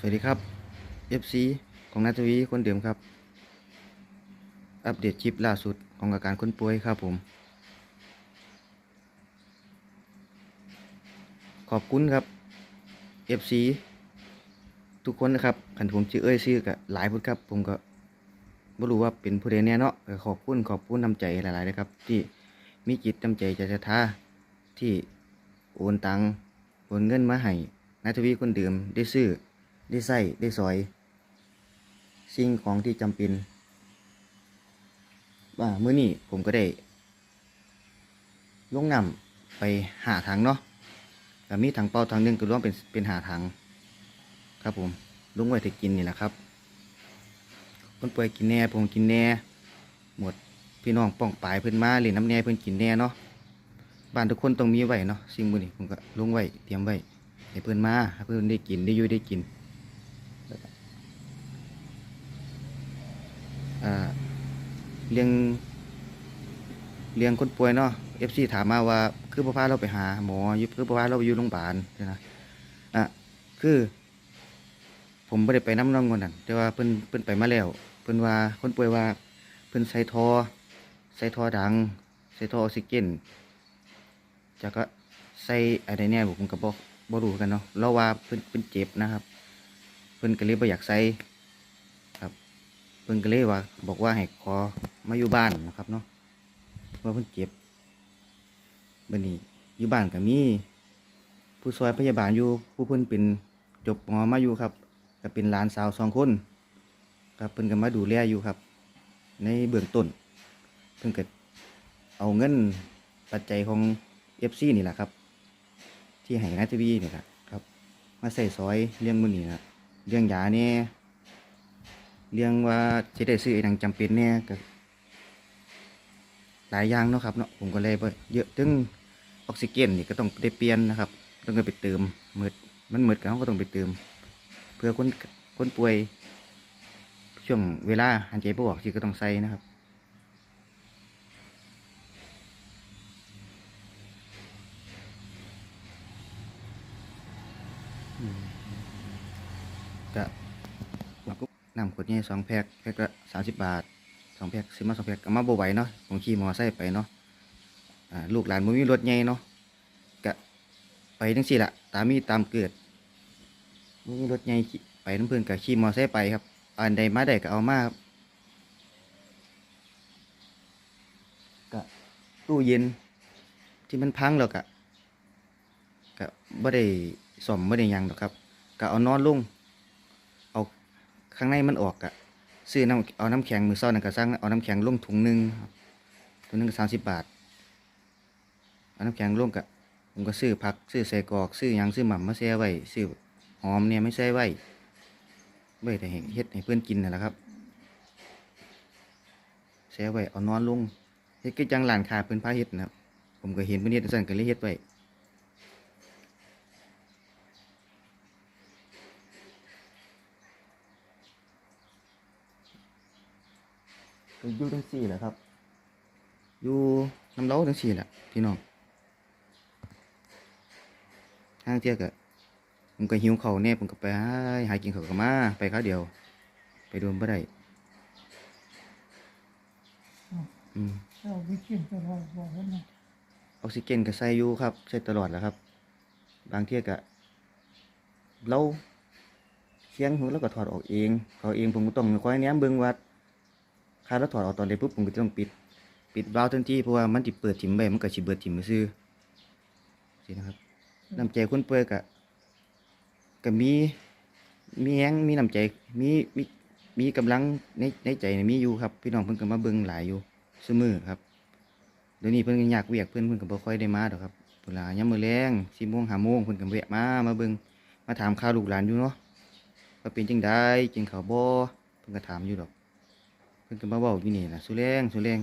สวัสดีครับ FC ของนาทวีคนเดิมครับ อัปเดตคลิปล่าสุดของอาการคนป่วยครับผม ขอบคุณครับ FC ทุกคนนะครับขันผมชื่อเอ้ยชื่อกับหลายพุทครับ ผมก็ไม่รู้ว่าเป็นผู้ใดแน่เนาะขอบคุณขอบคุณน้ำใจหลายๆนะครับ ที่มีจิตน้ำใจใจศรัทธาที่โอนตังโอนเงินมาให้นาทวีคนเดิมได้ซื้อ ได้ใส่ได้สอย สิ่งของที่จำเป็นว่าเมื้อนี้ผมก็ได้ ลงนำไปหาถังเนาะแต่มีถังเปล่าถังหนึงก็รวมเป็นเป็นหาถัง ครับผมลุงไว้ที่กินนี่แหละครับคนป่วยกินแหน่ผมกินแหน่ หมดพี่น้องป้องปลายเพิ่อนมาเล่นน้ำแหน่เพิ่อนกินแหน่เนาะบ้านทุกคนต้องมีไว้เนาะสิ่งมือนี้ผมก็ลงไว้เตรียมไว้ให้เพิ่อนมาให้เพิ่อนได้กินได้ยู่ได้กิน อ่า เลี้ยงเลี้ยงคนป่วยเนาะเอฟซีถามมาว่า คือพ่อพาเราไปหาหมอยคือพ่อพาเราไปอยู่โรงพยาบาลใช่นะอะคือ ผมไม่ได้ไปน้ำน้องคนนั้นแต่ว่าเพิ่นเพิ่นไปมาแล้วเพิ่นว่าคนป่วยว่า เพิ่นใส่ทอใส่ทอดัง ใส่ทอออกซิเจนจากก็ใส่อะไรเนี่ยผมก็บอกบ่รู้กันเนาะเราว่าเพิ่นเพิ่นเจ็บนะครับ เพิ่นก็เลยบ่อยากใส่ พิ่นก็เลยว่าบอกว่าให้ขอมาอยู่บ้านนะครับเนาะว่าเพิ่นเจ็บบัดนี้อยู่บ้านก็มี ผู้ช่วยพยาบาลอยู่ผู้เพิ่นเป็นจบหมอมาอยู่ครับก็เป็นหลานสาวสองคนครับเพิ่นก็มาดูแลอยู่ครับ ในเบื้องต้น เพิ่นก็เอาเงินปัจจัยของ FC นี่แหละครับ ที่ให้นาทีวีนี่แหละครับ มาใส่ซอยเลี้ยงมือนี้นะเลี้ยงยาเนี่ย เรื่องว่าจะได้ซื้อไอ้หยังจำเป็นเนี่ยก็หลายอย่างเนาะครับเนาะผมก็เลยเยอะถึงออกซิเจนนี่ก็ต้องได้เปลี่ยนนะครับ ต้องไปเติมมืดมันมืดก็เราก็ต้องไปเติม เพื่อคนคนป่วย ช่วงเวลาหันใจบ่ออกที่ก็ต้องใส่นะครับก็ น้ำขวดนี้สองแพ็คแพ็คละสามสิบบาทสองแพ็คซื้อมาสองแพ็คเอามาบ่ไหวเนาะผมขี่มอไซค์ไปเนาะอ่าลูกหลานบ่มีรถใหญ่เนาะก็ไปจังซี่ละตามมีตามเกิดบ่มีรถใหญ่ไปน้ำเพื่อนก็ขี่มอไซค์ไปครับอันใดมาได้ก็เอามาครับก็ตู้เย็นที่มันพังแล้วก็ก็บ่ได้ซ่อมบ่ได้ยังหรอกครับก็เอานอนลงเอา ข้างในมันออกอะซื้อน้ำเอาน้ำแข็งมือเศร้านั่นก็สั่งเอาน้ำแข็งลงถุงหนึ่งถุงหนึงก็สามสิบบาทเอาน้ำแข็งลงกะผมก็ซื้อผักซื้อใส่กอกซื้อยังซื้อหม่ำมาแช่ไว้ซื้อหอมเนี่ยไม่ใช่ไว้ไว้แต่ให้เฮ็ดให้เพื่อนกินนั่นแหละครับแช่ไว้เอานอนลงเฮ็ดก็จังหลานคาเพื่อนพาเฮ็ดนะครับผมก็เห็นเพื่อนเฮ็ดสั่นก็เลยเฮ็ดไว้ อยู่ทั้งสี่แหละครับ อยู่น้ำเล้าทั้งสี่แหละพี่น้องทางเที่ยกะผมก็หิวเขาวแน่ผมก็ไปหาหากินเขาวก็มา ไปข้าวเดียว ไปโดนบ่ได้อืมเราไปกินตลอดบอกว่านะออกซิเจนก็ใส่อยู่ครับใส่ตลอดแหล้วครับ บางเที่ยกะเราเคียงหูแล้วก็ถอดออกเองเขาเองผมก็ต้องคอยแนมเบิ่งว่า ถ้าเราถอดออกตอนเด็กปุ๊บผมก็จะต้องปิด ปิดวาล์วทันทีเพราะว่ามันติเปิดถิ่มไปมันก็สิเบิดถิ่มซื่อสินะครับน้ำใจคนป่วยก็ก็มีมีแฮงมีน้ำใจมีมีมีกำลังในในใจนี่มีอยู่ครับ พี่น้องเพิ่นก็มาเบิ่งหลายอยู่ซุมื้อครับเดี๋ยวนี้เพิ่นก็อยากเวียกเพิ่นเพิ่นก็บ่ค่อยได้มาดอกครับเวลายามมื้อแลง4โมง5โมงเพิ่นก็แวะมามาเบิ่งมาถามข่าวลูกหลานอยู่เนาะว่าเป็นจังได๋กินข้าวบ่เพิ่นก็ถามอยู่ดอก พิ่นก็มาเว้าอยู่นี่ล่ะสุแรงสุแรง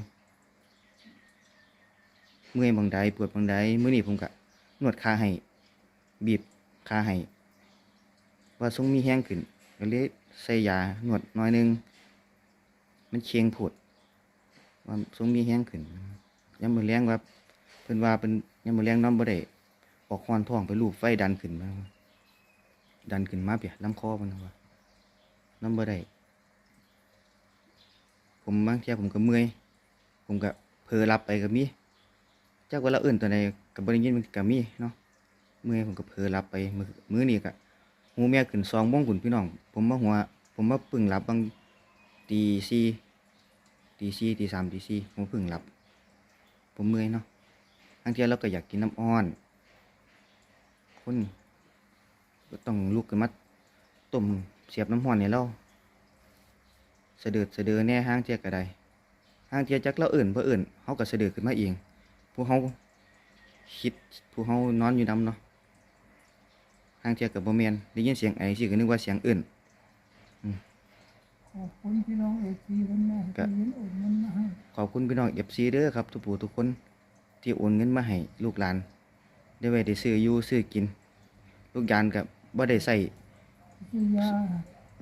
เมื่อยบางใดปวดบางใดมื้อนี้ผมก็นวดขาให้บีบขาให้ว่าทรงมีแห้งขึ้นก็เลยใส่ยานวดน้อยหนึง มันเชียงผดว่าทรงมีแห้งขึ้นยามมื้อแรงว่าเพิ่นว่าเป็นยามมื้อแรงนอนบ่ได้ออกฮ้อนท้องไปลูบไฟดันขึ้นมาดันขึ้นมาเปียลำคอมันว่าน้ำบ่ได้ ผมบางเทียผมก็เมื่อยผมก็เพลอหลับไปก็มีเจักว่าเราเอื่นตัวใดก็บ่ได้ยินมันก็มีเนาะเมื่อยผมก็เพลอหลับไปมือมือนี้ก็หูเมียขึ้นซองโมงคุณพี่น้อง ผมมาหัว ผมมาปึ่งหลับบางตีสี่ตีสี่ตีสามตีสี่ผมเพิ่งหลับ ผมเมื่อยเนาะบางเทีเราก็อยากกินน้ำอ้อน คนก็ต้องลุกขึ้นมาต้มเสียบน้ำห้อนให้เรา สะเดือดเสะเดือแน่ห้างเจียก็ได้ห้างเจียจักเราเอื่นเพราะเอื่นเขาก็เสะเดือดขึ้นมาเองผู้เขาคิดผู้เขานอนอยู่นํเนาะห้างเจียกับโบเมนได้ยินเสียงไอสิก็นึกว่าเสียงอื่นขอบคุณพี่น้องเอซีวันแม่ก็ที่ยินโอนมันมาให้ขอบคุณพี่น้องเอฟซีเด้อครับทุกผู้ทุกคนที่โอนเงินมาให้ลูกหลาน ได้ไว้ได้ซื้ออยู่ซื้อกิน ลูกยานกับบ่ได้ใส่ซื้อยา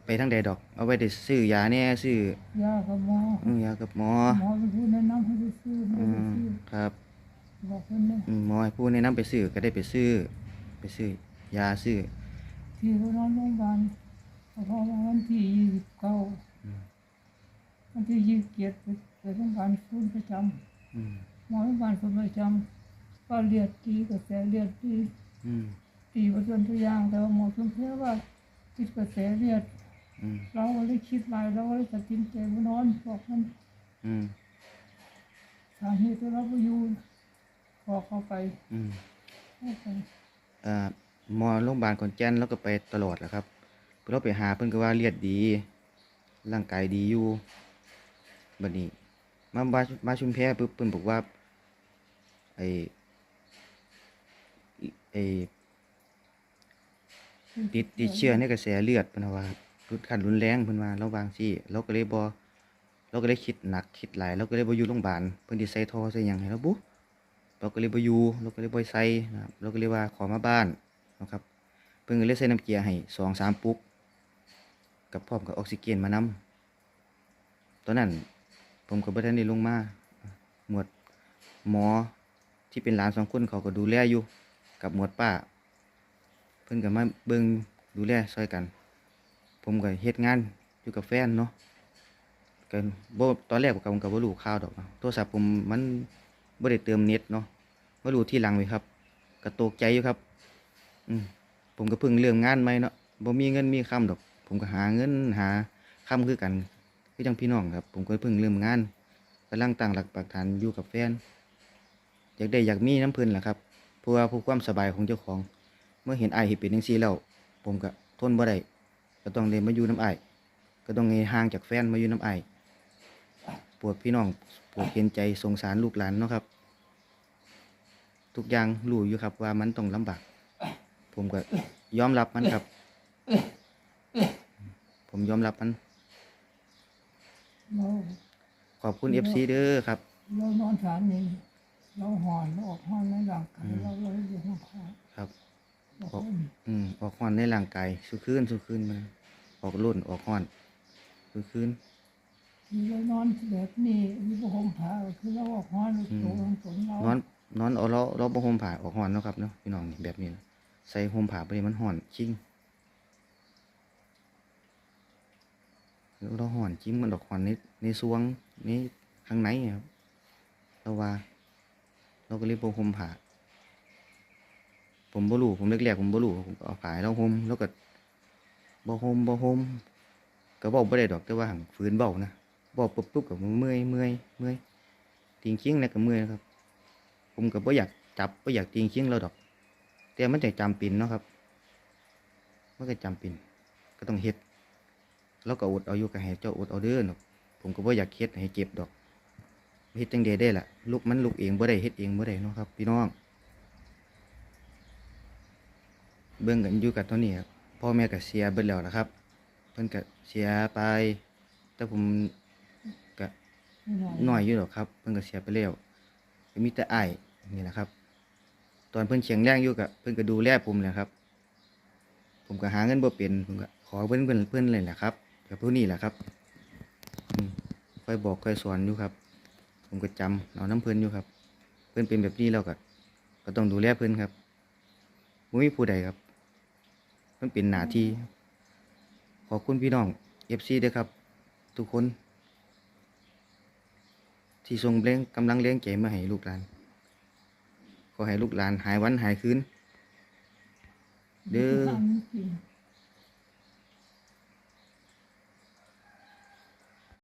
ไปทั้งใดดอก เอาไว้ได้ซื้อยาแน่ซื้อยากับหมออือยากับหมอหมอเป็นผู้แนะนำให้ไปซื้อไม่อืได้มซื้อครับบอกเพิ่นเลยอืมหมอให้ผู้แนะนำไปซื้อก็ได้ไปซื้อ ไปซื้อยาซื้อที่เขานอนโรงพยาบาลเพราะว่าวันที่ยี่สิบเก้าอืมวันที่ยี่สิบเจ็ดไปไปโรงพยาบาลฟื้นประจอืมำหมอโรงพยาบาลฟื้นประจำก็เลือดตีกระแสเลือดตีอืมตีประจนทุกอย่างแต่ว่าหมอสมเพชว่าติดกระแสเลือด อืมเราก็เลยคิดหลายเราก็เลยตัดสินใจมานอนบอกมันอืมสาเหตุที่เราไปอยู่พอเข้าไปอืมเข้าไปเอ่อหมอโรงพยาบาลขอนแก่นเราก็ไปตลอดแหละครับเราไปหาเพิ่นก็ว่าเลือดดี ร่างกายดีอยู่บัดนี้ มามามาชุมแพปุ๊บเพิ่นบอกว่าไอ้ไอ้ติดติดเชื้อในกระแสเลือดเพิ่นว่ารุุดขั้นรุนแรงเพิ่นว่าเราบางซี่เราก็เลยบ่เราก็เลยคิดหนักคิดหลายเราก็เลยบอยู่โรงพยาบาลเพิ่นสิใส่ท่อใส่หยังให้เราบุเราก็เลยบอยู่เราก็เลยบ่ใส่นะครับเราก็เลยว่าขอมาบ้านนะครับเพิ่นก็เลยใส่น้ำเกลือให้สองสามปุ๊กกับพร้อมกับออกซิเจนมานำตอนนั้นผมก็บ่ทันได้ลงมาหมวดหมอที่เป็นหลานสองคนเขาก็ดูแลอยู่กับหมวดป้า เพิ่นก็มาเบิ่งดูแลช่วยกัน ผมก็เฮ็ดงานอยู่กับแฟนเนาะก็บ่ตอนแรกผมก็บ่รู้ข่าวดอกโทรศัพท์ผมมันบ่ได้เติมเน็ตเนาะมารู้ที่หลังเว้ยครับก็ตกใจอยู่ครับ อืมผมก็เพิ่งเริ่มงานใหม่เนาะบ่มีเงินมีคำดอก ผมก็หาเงินหาคำคือกันคือจังพี่น้องครับ ผมก็เพิ่งเริ่มงานกำลังตั้งหลักปักฐานอยู่กับแฟนอยากได้อยากมีน้ำเพิ่นแหละครับเพื่อเพื่อความสบายของเจ้าของ เมื่อเห็นไอ้เห็นเป็นจังซี่แล้ว ผมก็ทนบ่ได้ ก็ต้องเลยมาอยู่น้ำอ้ายก็ต้องให้ห่างจากแฟนมาอยู่น้ำอ้ายปวดพี่น้องปวดเห็นใจสงสารลูกหลานเนาะครับ ทุกอย่างรู้อยู่ครับว่ามันต้องลำบาก ผมก็ยอมรับมันครับ ผมยอมรับมัน เราขอบคุณ FC เด้อครับ เรานอนฐานนี่เราหอนเราออกห้อนในร่างกายเราเลยอยู่ข้างขาครับ บอกขอบว่าอืมออกห้อนในร่างกายสุคืนสุคืนมันออกรุ่นออกห้อนสุคืนที่เรานอนแบบนี้มีผ้าห่มผ้าคือเราออกห้อนตัวของตนเรานอนนอนเอาเราเราบ่ห่มผ้าออกห้อนเนาะครับเนาะพี่น้องนี่แบบนี้นะใส่ห่มผ้าไปนี่มันห้อนจริงเราห้อนจริงมันดอกห้อนในในซวงในข้างในอะครับเราว่า เราก็เลยบ่ห่มผ้า ผมบ่รู้ผมแรกๆผมบ่รู้ผมเอาผ้าให้เราห่มแล้วก็บ่ห่มบ่ห่มก็เว้าบ่ได้ดอกแต่ว่าหังฝืนเว้านะเว้าปุ๊บปุ๊บก็เมื่อยเมื่อยเมื่อยจริงนะก็เมื่อยนะครับ ผมก็บ่อยากจับบ่อยากจริงจริงเราดอก แต่มันจะจำป็นเนาะครับมันก็จำป็นก็ต้องเฮ็ดเราก็อดเอาอยู่กับให้เจ้าอดเอาเด้อเนาะผมก็บ่อยากเฮ็ดให้เจ็บดอกเฮ็ดจังใดได้ล่ะลูกมันลูกเองบ่ได้เฮ็ดเองบ่ได้เนาะครับ พี่น้อง เบิ่งกันอยู่กับตัวนี้ครับพ่อแม่ก็เสียเบิดแล้วนะครับ เพิ่นก็เสียไป แต่ผมก็น้อยอยู่หรอกครับ เพิ่นก็เสียไปแล้วก็มีแต่ไอ้นี่แหละครับ ตอนเพิ่นแข็งแรงอยู่กับเพิ่นก็ดูแลผมแหละครับ ผมก็หาเงินบ่เป็นผมก็ขอเพิ่นเพิ่นเพิ่นเลยแหละครับกับผู้นี้แหละครับค่อยบอกค่อยสอนอยู่ครับ ผมก็จำเอาน้ำเพิ่นอยู่ครับ เพิ่นเป็นแบบนี้แล้วก็ก็ต้องดูแลเพิ่นครับบ่มีผู้ใดครับ มันเป็นหน้าที่ ขอบคุณพี่น้อง FC ด้วยครับ ทุกคน ที่ส่งแรงกำลังเลี้ยงใจมาให้ลูกหลาน ขอให้ลูกหลานหายวันหายคืน เด้อ